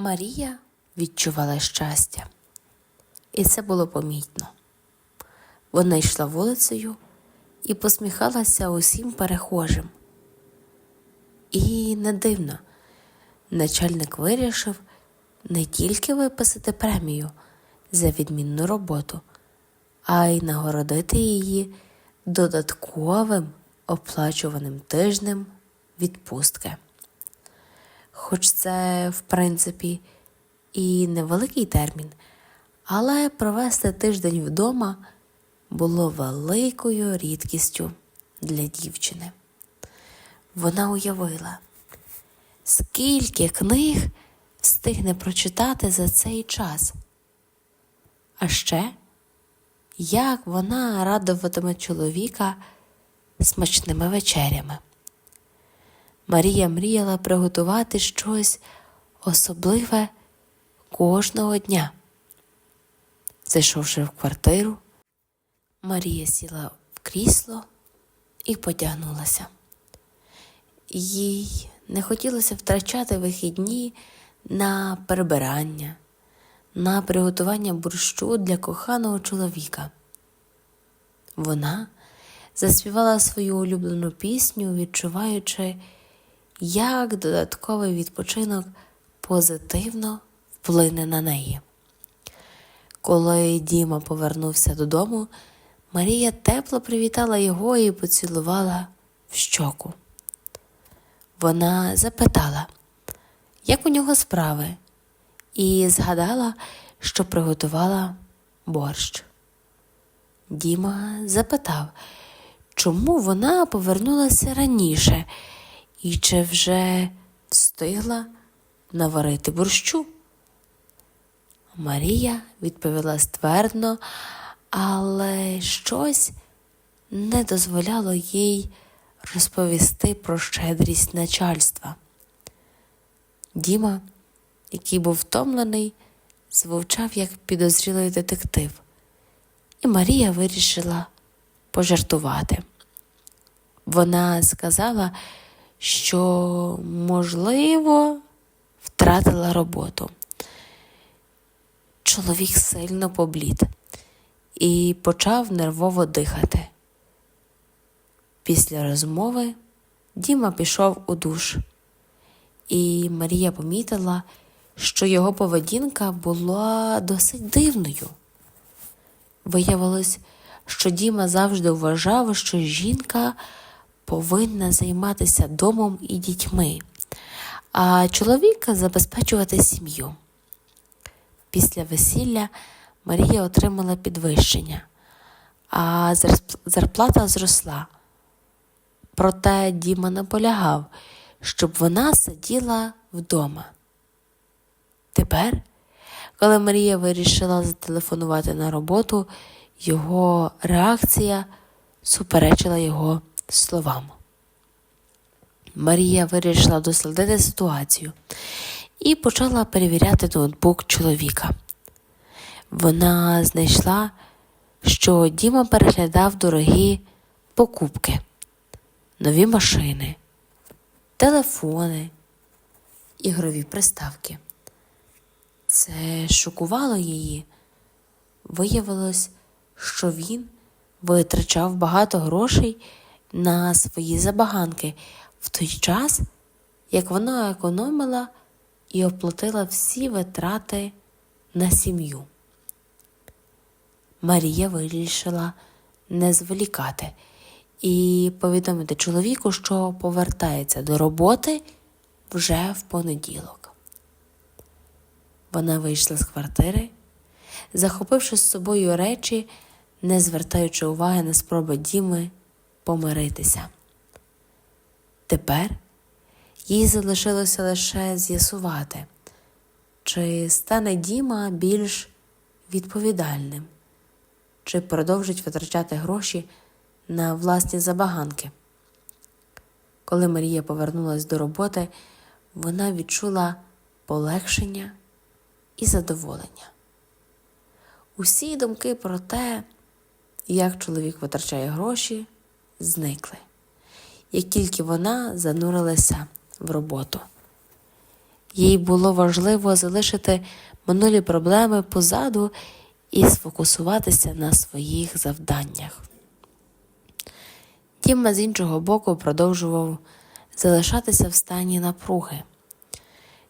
Марія відчувала щастя, і це було помітно. Вона йшла вулицею і посміхалася усім перехожим. І не дивно, начальник вирішив не тільки виписати премію за відмінну роботу, а й нагородити її додатковим оплачуваним тижнем відпустки. Хоч це, в принципі, і невеликий термін, але провести тиждень вдома було великою рідкістю для дівчини. Вона уявила, скільки книг встигне прочитати за цей час. А ще, як вона радуватиме чоловіка смачними вечерями. Марія мріяла приготувати щось особливе кожного дня. Зайшовши в квартиру, Марія сіла в крісло і потягнулася. Їй не хотілося втрачати вихідні на прибирання, на приготування борщу для коханого чоловіка. Вона заспівала свою улюблену пісню, відчуваючи, як додатковий відпочинок позитивно вплине на неї. Коли Діма повернувся додому, Марія тепло привітала його і поцілувала в щоку. Вона запитала, як у нього справи, і згадала, що приготувала борщ. Діма запитав, чому вона повернулася раніше і чи вже встигла наварити борщу. Марія відповіла ствердно, але щось не дозволяло їй розповісти про щедрість начальства. Діма, який був втомлений, звучав як підозрілий детектив, і Марія вирішила пожартувати. Вона сказала, що, можливо, втратила роботу. Чоловік сильно поблід і почав нервово дихати. Після розмови Діма пішов у душ, і Марія помітила, що його поведінка була досить дивною. Виявилось, що Діма завжди вважав, що жінка повинна займатися домом і дітьми, а чоловіка забезпечувати сім'ю. Після весілля Марія отримала підвищення, а зарплата зросла. Проте Діма наполягав, щоб вона сиділа вдома. Тепер, коли Марія вирішила зателефонувати на роботу, його реакція суперечила його словам. Марія вирішила дослідити ситуацію і почала перевіряти ноутбук чоловіка. Вона знайшла, що Діма переглядав дорогі покупки, нові машини, телефони, ігрові приставки. Це шокувало її. Виявилось, що він витрачав багато грошей на свої забаганки в той час, як вона економила і оплатила всі витрати на сім'ю. Марія вирішила не зволікати і повідомити чоловіку, що повертається до роботи вже в понеділок. Вона вийшла з квартири, захопивши з собою речі, не звертаючи уваги на спроби Діми помиритися. Тепер їй залишилося лише з'ясувати, чи стане Діма більш відповідальним, чи продовжить витрачати гроші на власні забаганки. Коли Марія повернулася до роботи, вона відчула полегшення і задоволення. Усі думки про те, як чоловік витрачає гроші, зникли, як тільки вона занурилася в роботу. Їй було важливо залишити минулі проблеми позаду і сфокусуватися на своїх завданнях. Діма з іншого боку продовжував залишатися в стані напруги.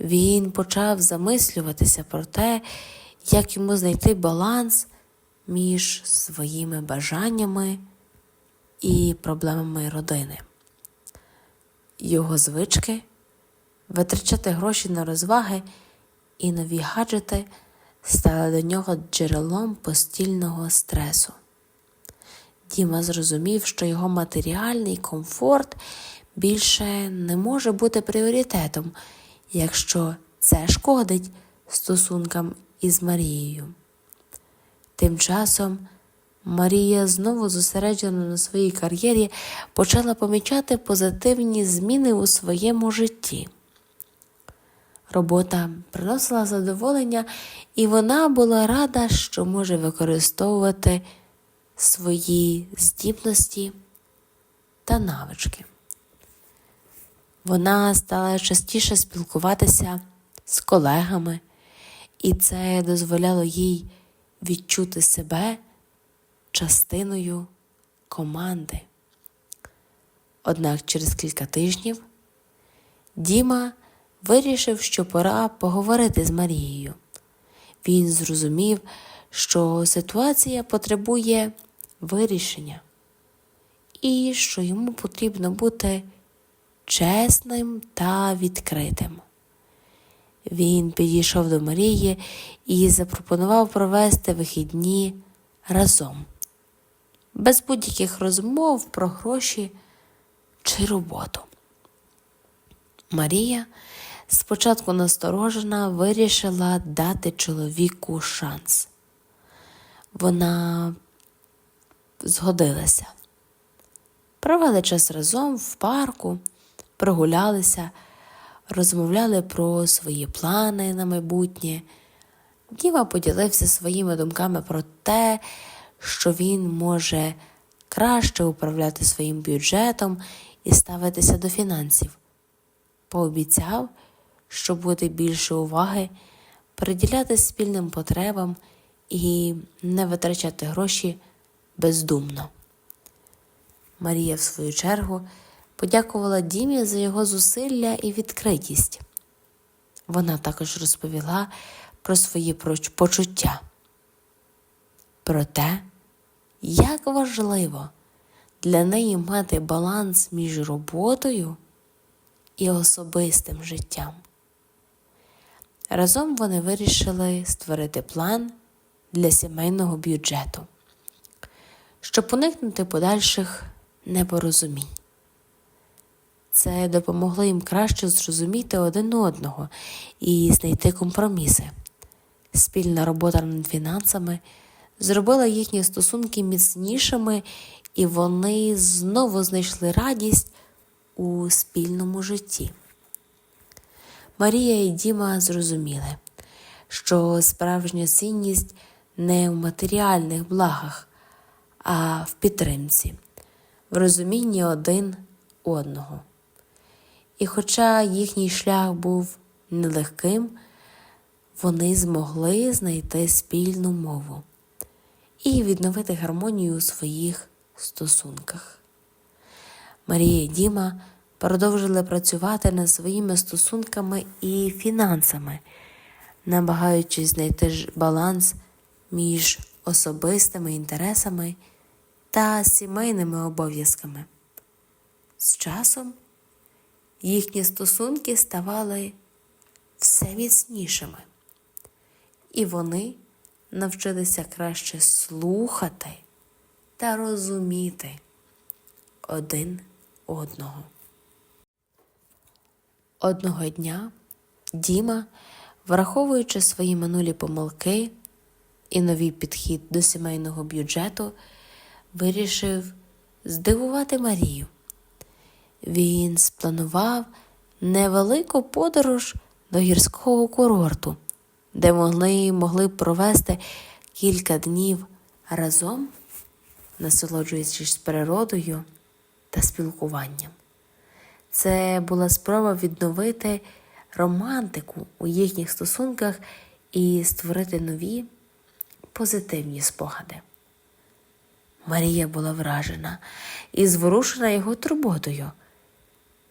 Він почав замислюватися про те, як йому знайти баланс між своїми бажаннями і проблемами родини. Його звички витрачати гроші на розваги і нові гаджети стали до нього джерелом постільного стресу. Діма зрозумів, що його матеріальний комфорт більше не може бути пріоритетом, якщо це шкодить стосункам із Марією. Тим часом Марія, знову зосереджена на своїй кар'єрі, почала помічати позитивні зміни у своєму житті. Робота приносила задоволення, і вона була рада, що може використовувати свої здібності та навички. Вона стала частіше спілкуватися з колегами, і це дозволяло їй відчути себе частиною команди. Однак через кілька тижнів Діма вирішив, що пора поговорити з Марією. Він зрозумів, що ситуація потребує вирішення і що йому потрібно бути чесним та відкритим. Він підійшов до Марії і запропонував провести вихідні разом, без будь-яких розмов про гроші чи роботу. Марія, спочатку насторожена, вирішила дати чоловіку шанс. Вона згодилася. Провели час разом в парку, прогулялися, розмовляли про свої плани на майбутнє. Діма поділився своїми думками про те, що він може краще управляти своїм бюджетом і ставитися до фінансів. Пообіцяв, що буде більше уваги приділяти спільним потребам і не витрачати гроші бездумно. Марія, в свою чергу, подякувала Дімі за його зусилля і відкритість. Вона також розповіла про свої почуття, про те, як важливо для неї мати баланс між роботою і особистим життям. Разом вони вирішили створити план для сімейного бюджету, щоб уникнути подальших непорозумінь. Це допомогло їм краще зрозуміти один одного і знайти компроміси. Спільна робота над фінансами зробила їхні стосунки міцнішими, і вони знову знайшли радість у спільному житті. Марія і Діма зрозуміли, що справжня цінність не в матеріальних благах, а в підтримці, в розумінні один одного. І хоча їхній шлях був нелегким, вони змогли знайти спільну мову і відновити гармонію у своїх стосунках. Марія і Діма продовжили працювати над своїми стосунками і фінансами, намагаючись знайти баланс між особистими інтересами та сімейними обов'язками. З часом їхні стосунки ставали все міцнішими, і вони навчилися краще слухати та розуміти один одного. Одного дня Діма, враховуючи свої минулі помилки і новий підхід до сімейного бюджету, вирішив здивувати Марію. Він спланував невелику подорож до гірського курорту, де могли, могли провести кілька днів разом, насолоджуючись природою та спілкуванням. Це була спроба відновити романтику у їхніх стосунках і створити нові позитивні спогади. Марія була вражена і зворушена його турботою.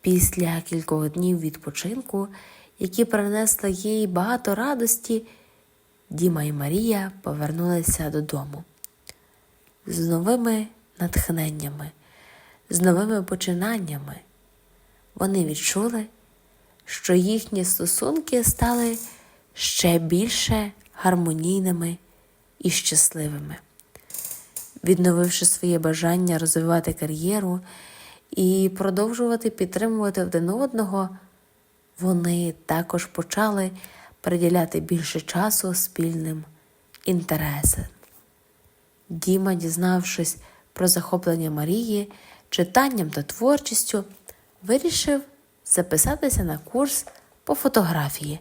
Після кількох днів відпочинку, які принесли їй багато радості, Діма і Марія повернулися додому з новими натхненнями, з новими починаннями. Вони відчули, що їхні стосунки стали ще більше гармонійними і щасливими. Відновивши своє бажання розвивати кар'єру і продовжувати підтримувати один одного, вони також почали приділяти більше часу спільним інтересам. Діма, дізнавшись про захоплення Марії, читанням та творчістю, вирішив записатися на курс по фотографії,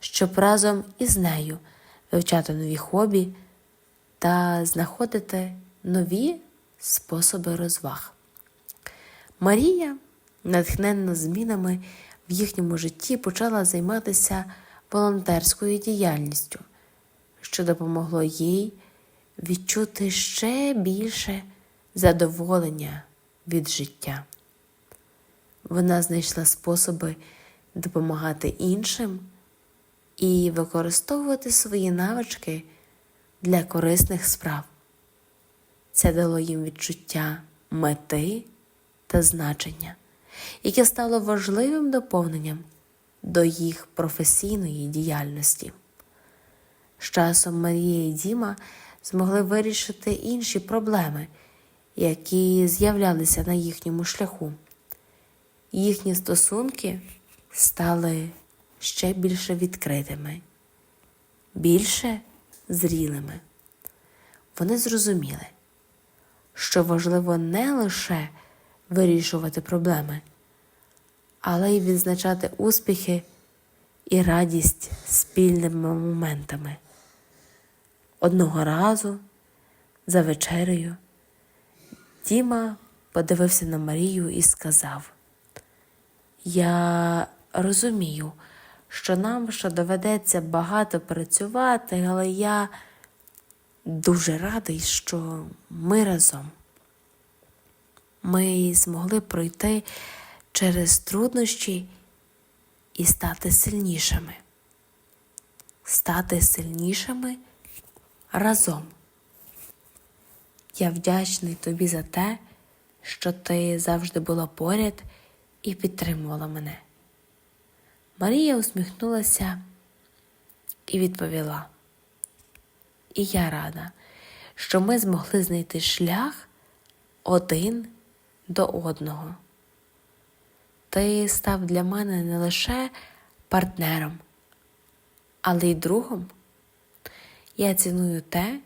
щоб разом із нею вивчати нові хобі та знаходити нові способи розваг. Марія, натхненна змінами в їхньому житті, почала займатися волонтерською діяльністю, що допомогло їй відчути ще більше задоволення від життя. Вона знайшла способи допомагати іншим і використовувати свої навички для корисних справ. Це дало їм відчуття мети та значення, яке стало важливим доповненням до їх професійної діяльності. З часом Марія і Діма змогли вирішити інші проблеми, які з'являлися на їхньому шляху. Їхні стосунки стали ще більше відкритими, більше зрілими. Вони зрозуміли, що важливо не лише вирішувати проблеми, але й відзначати успіхи і радість спільними моментами. Одного разу за вечерею Діма подивився на Марію і сказав: Я розумію, що нам ще доведеться багато працювати, але я дуже радий, що ми разом. Ми змогли пройти через труднощі і стати сильнішими. Стати сильнішими разом. Я вдячний тобі за те, що ти завжди була поряд і підтримувала мене. Марія усміхнулася і відповіла. І я рада, що ми змогли знайти шлях один до одного. Ти став для мене не лише партнером, але й другом. Я ціную те,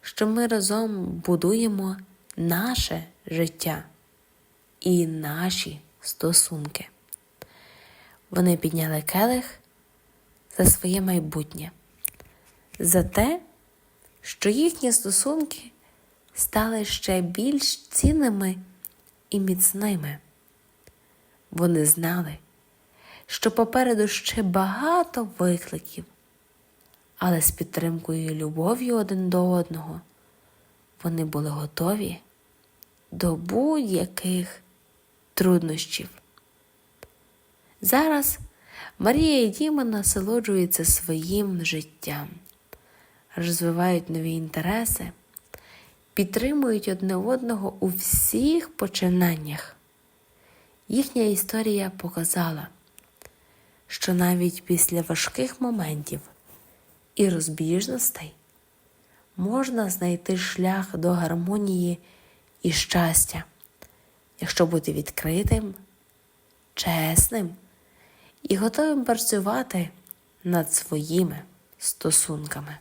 що ми разом будуємо наше життя і наші стосунки. Вони підняли келих за своє майбутнє, за те, що їхні стосунки стали ще більш цінними і міцними. Вони знали, що попереду ще багато викликів, але з підтримкою і любов'ю один до одного вони були готові до будь-яких труднощів. Зараз Марія і Діма насолоджуються своїм життям, розвивають нові інтереси, підтримують одне одного у всіх починаннях. Їхня історія показала, що навіть після важких моментів і розбіжностей можна знайти шлях до гармонії і щастя, якщо бути відкритим, чесним і готовим працювати над своїми стосунками.